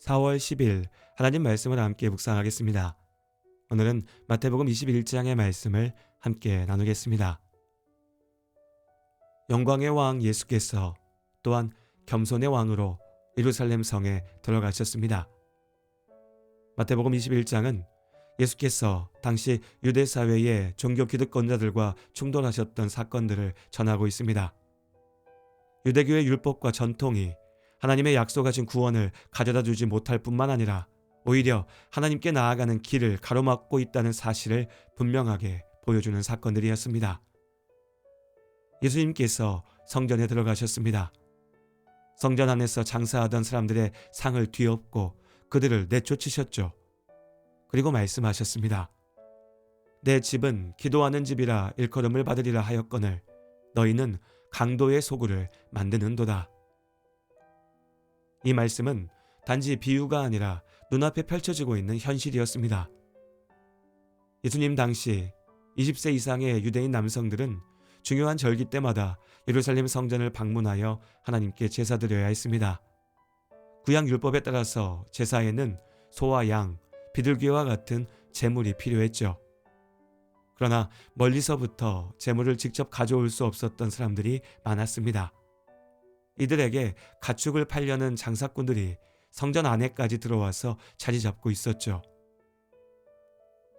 4월 10일 하나님 말씀을 함께 묵상하겠습니다. 오늘은 마태복음 21장의 말씀을 함께 나누겠습니다. 영광의 왕 예수께서 또한 겸손의 왕으로 예루살렘 성에 들어가셨습니다. 마태복음 21장은 예수께서 당시 유대 사회의 종교 기득권자들과 충돌하셨던 사건들을 전하고 있습니다. 유대교의 율법과 전통이 하나님의 약속하신 구원을 가져다 주지 못할 뿐만 아니라 오히려 하나님께 나아가는 길을 가로막고 있다는 사실을 분명하게 보여주는 사건들이었습니다. 예수님께서 성전에 들어가셨습니다. 성전 안에서 장사하던 사람들의 상을 뒤엎고 그들을 내쫓으셨죠. 그리고 말씀하셨습니다. 내 집은 기도하는 집이라 일컬음을 받으리라 하였거늘 너희는 강도의 소굴을 만드는도다. 이 말씀은 단지 비유가 아니라 눈앞에 펼쳐지고 있는 현실이었습니다. 예수님 당시 20세 이상의 유대인 남성들은 중요한 절기 때마다 예루살렘 성전을 방문하여 하나님께 제사 드려야 했습니다. 구약 율법에 따라서 제사에는 소와 양, 비둘기와 같은 제물이 필요했죠. 그러나 멀리서부터 제물을 직접 가져올 수 없었던 사람들이 많았습니다. 이들에게 가축을 팔려는 장사꾼들이 성전 안에까지 들어와서 자리 잡고 있었죠.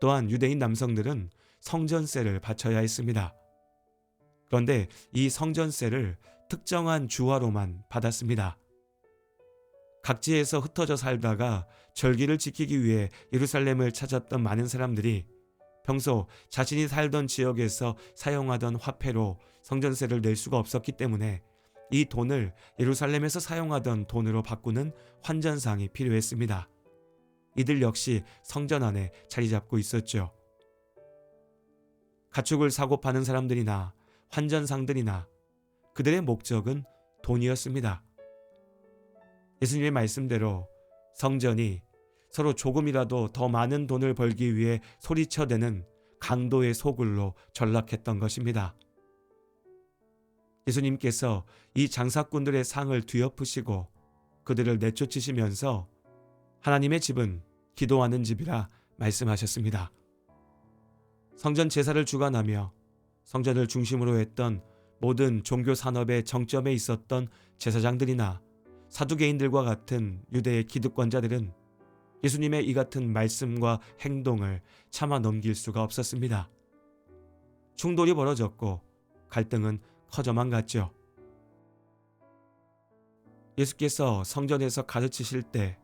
또한 유대인 남성들은 성전세를 바쳐야 했습니다. 그런데 이 성전세를 특정한 주화로만 받았습니다. 각지에서 흩어져 살다가 절기를 지키기 위해 예루살렘을 찾았던 많은 사람들이 평소 자신이 살던 지역에서 사용하던 화폐로 성전세를 낼 수가 없었기 때문에 이 돈을 예루살렘에서 사용하던 돈으로 바꾸는 환전상이 필요했습니다. 이들 역시 성전 안에 자리 잡고 있었죠. 가축을 사고 파는 사람들이나 환전상들이나 그들의 목적은 돈이었습니다. 예수님의 말씀대로 성전이 서로 조금이라도 더 많은 돈을 벌기 위해 소리쳐대는 강도의 소굴로 전락했던 것입니다. 예수님께서 이 장사꾼들의 상을 뒤엎으시고 그들을 내쫓으시면서 하나님의 집은 기도하는 집이라 말씀하셨습니다. 성전 제사를 주관하며 성전을 중심으로 했던 모든 종교 산업의 정점에 있었던 제사장들이나 사두개인들과 같은 유대의 기득권자들은 예수님의 이 같은 말씀과 행동을 참아 넘길 수가 없었습니다. 충돌이 벌어졌고 갈등은 커져만 갔죠. 예수께서 성전에서 가르치실 때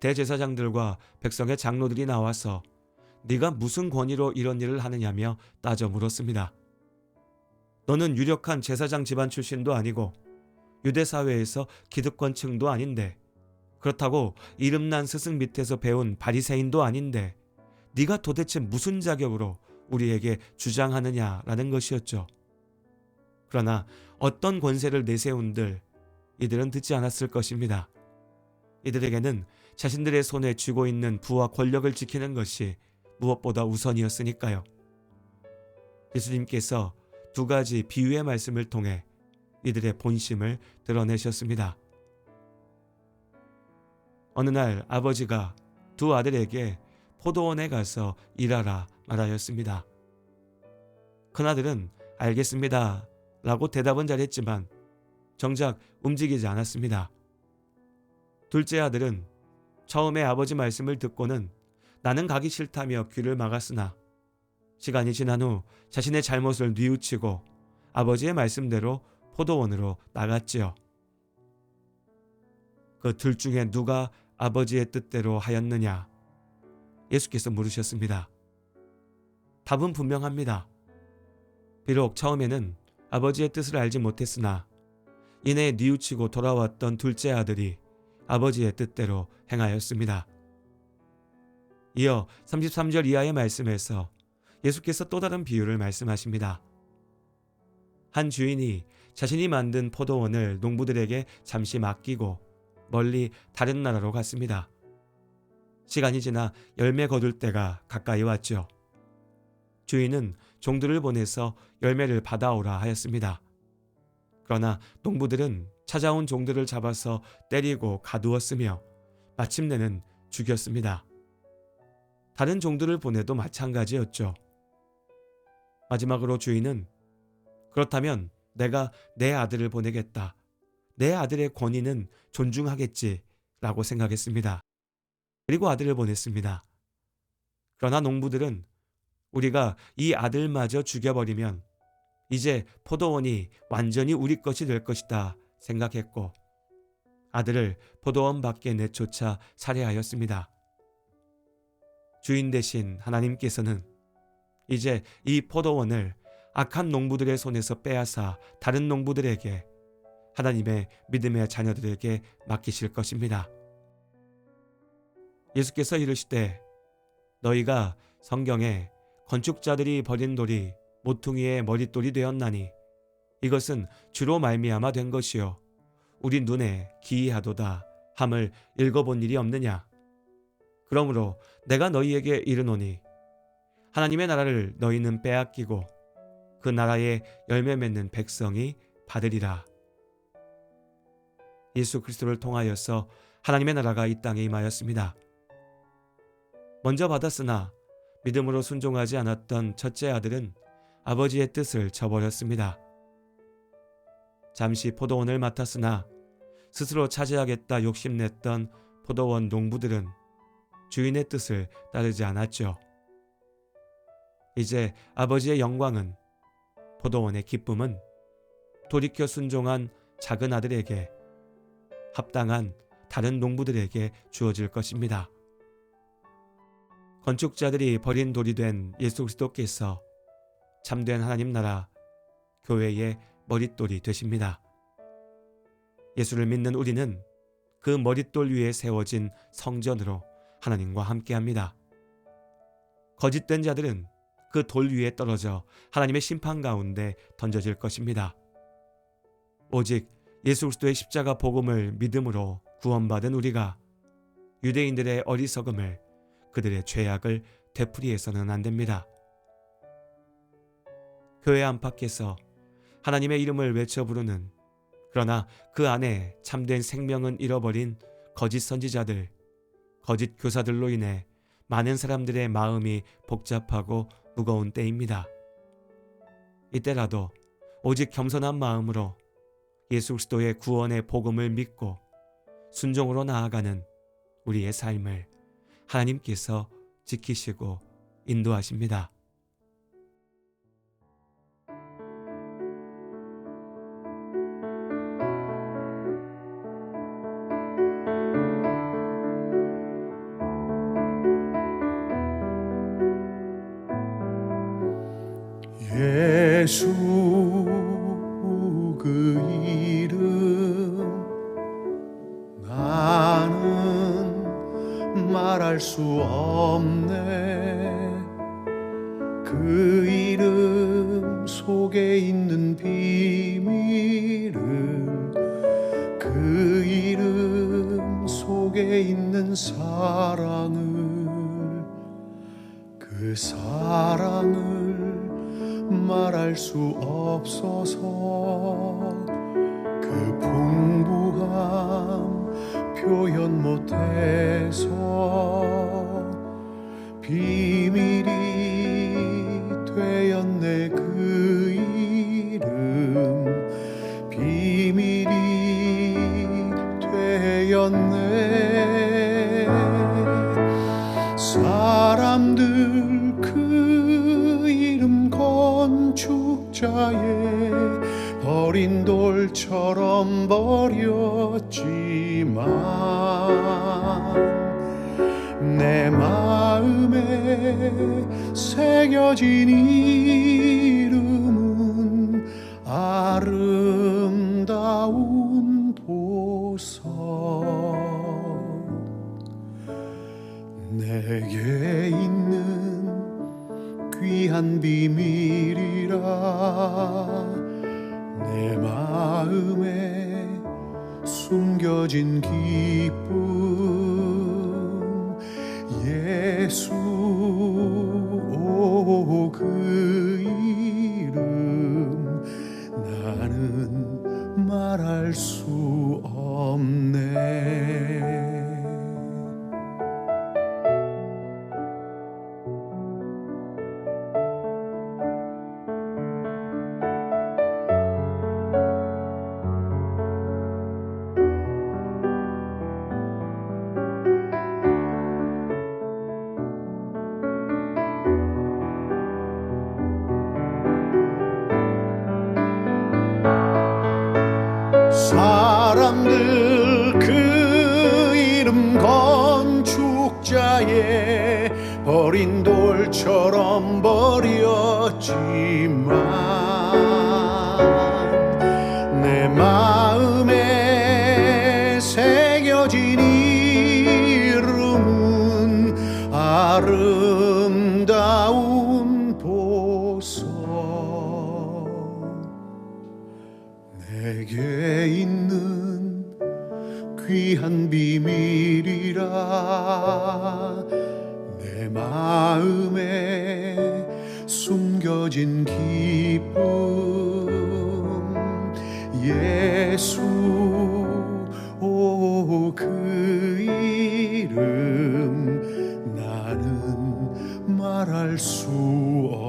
대제사장들과 백성의 장로들이 나와서 네가 무슨 권위로 이런 일을 하느냐며 따져 물었습니다. 너는 유력한 제사장 집안 출신도 아니고 유대 사회에서 기득권층도 아닌데 그렇다고 이름난 스승 밑에서 배운 바리새인도 아닌데 네가 도대체 무슨 자격으로 우리에게 주장하느냐라는 것이었죠. 그러나 어떤 권세를 내세운들 이들은 듣지 않았을 것입니다. 이들에게는 자신들의 손에 쥐고 있는 부와 권력을 지키는 것이 무엇보다 우선이었으니까요. 예수님께서 두 가지 비유의 말씀을 통해 이들의 본심을 드러내셨습니다. 어느 날 아버지가 두 아들에게 포도원에 가서 일하라 말하였습니다. 큰아들은 알겠습니다. 라고 대답은 잘했지만 정작 움직이지 않았습니다. 둘째 아들은 처음에 아버지 말씀을 듣고는 나는 가기 싫다며 귀를 막았으나 시간이 지난 후 자신의 잘못을 뉘우치고 아버지의 말씀대로 포도원으로 나갔지요. 그 둘 중에 누가 아버지의 뜻대로 하였느냐? 예수께서 물으셨습니다. 답은 분명합니다. 비록 처음에는 아버지의 뜻을 알지 못했으나 이내 뉘우치고 돌아왔던 둘째 아들이 아버지의 뜻대로 행하였습니다. 이어 33절 이하의 말씀에서 예수께서 또 다른 비유를 말씀하십니다. 한 주인이 자신이 만든 포도원을 농부들에게 잠시 맡기고 멀리 다른 나라로 갔습니다. 시간이 지나 열매 거둘 때가 가까이 왔죠. 주인은 종들을 보내서 열매를 받아오라 하였습니다. 그러나 농부들은 찾아온 종들을 잡아서 때리고 가두었으며 마침내는 죽였습니다. 다른 종들을 보내도 마찬가지였죠. 마지막으로 주인은 그렇다면 내가 내 아들을 보내겠다. 내 아들의 권위는 존중하겠지. 라고 생각했습니다. 그리고 아들을 보냈습니다. 그러나 농부들은 우리가 이 아들마저 죽여버리면 이제 포도원이 완전히 우리 것이 될 것이다 생각했고 아들을 포도원 밖에 내쫓아 살해하였습니다. 주인 대신 하나님께서는 이제 이 포도원을 악한 농부들의 손에서 빼앗아 다른 농부들에게 하나님의 믿음의 자녀들에게 맡기실 것입니다. 예수께서 이르시되 너희가 성경에 건축자들이 버린 돌이 모퉁이의 머릿돌이 되었나니 이것은 주로 말미암아 된 것이요. 우리 눈에 기이하도다 함을 읽어본 일이 없느냐? 그러므로 내가 너희에게 이르노니 하나님의 나라를 너희는 빼앗기고 그 나라에 열매 맺는 백성이 받으리라. 예수 그리스도를 통하여서 하나님의 나라가 이 땅에 임하였습니다. 먼저 받았으나 믿음으로 순종하지 않았던 첫째 아들은 아버지의 뜻을 저버렸습니다. 잠시 포도원을 맡았으나 스스로 차지하겠다 욕심냈던 포도원 농부들은 주인의 뜻을 따르지 않았죠. 이제 아버지의 영광은 포도원의 기쁨은 돌이켜 순종한 작은 아들에게 합당한 다른 농부들에게 주어질 것입니다. 건축자들이 버린 돌이 된 예수 그리스도께서 참된 하나님 나라 교회의 머릿돌이 되십니다. 예수를 믿는 우리는 그 머릿돌 위에 세워진 성전으로 하나님과 함께합니다. 거짓된 자들은 그 돌 위에 떨어져 하나님의 심판 가운데 던져질 것입니다. 오직 예수 그리스도의 십자가 복음을 믿음으로 구원받은 우리가 유대인들의 어리석음을 그들의 죄악을 되풀이해서는 안 됩니다. 교회 안팎에서 하나님의 이름을 외쳐 부르는 그러나 그 안에 참된 생명은 잃어버린 거짓 선지자들, 거짓 교사들로 인해 많은 사람들의 마음이 복잡하고 무거운 때입니다. 이때라도 오직 겸손한 마음으로 예수 그리스도의 구원의 복음을 믿고 순종으로 나아가는 우리의 삶을 하나님께서 지키시고 인도하십니다. 예수 사랑을 그 사랑을 말할 수 없어서 그 풍부함 표현 못해서 비밀이 되었네 그 이름. 비밀이 되었네 건축자의 버린 돌처럼 버렸지만 내 마음에 새겨진 이 숨겨진 기쁨. 예수 처럼 버렸지만 내 마음에 새겨진 이름은 아름다운 보석. 내게 있는 귀한 비밀이라 마음에 숨겨진 기쁨 예수 오 그 이름 나는 말할 수 없.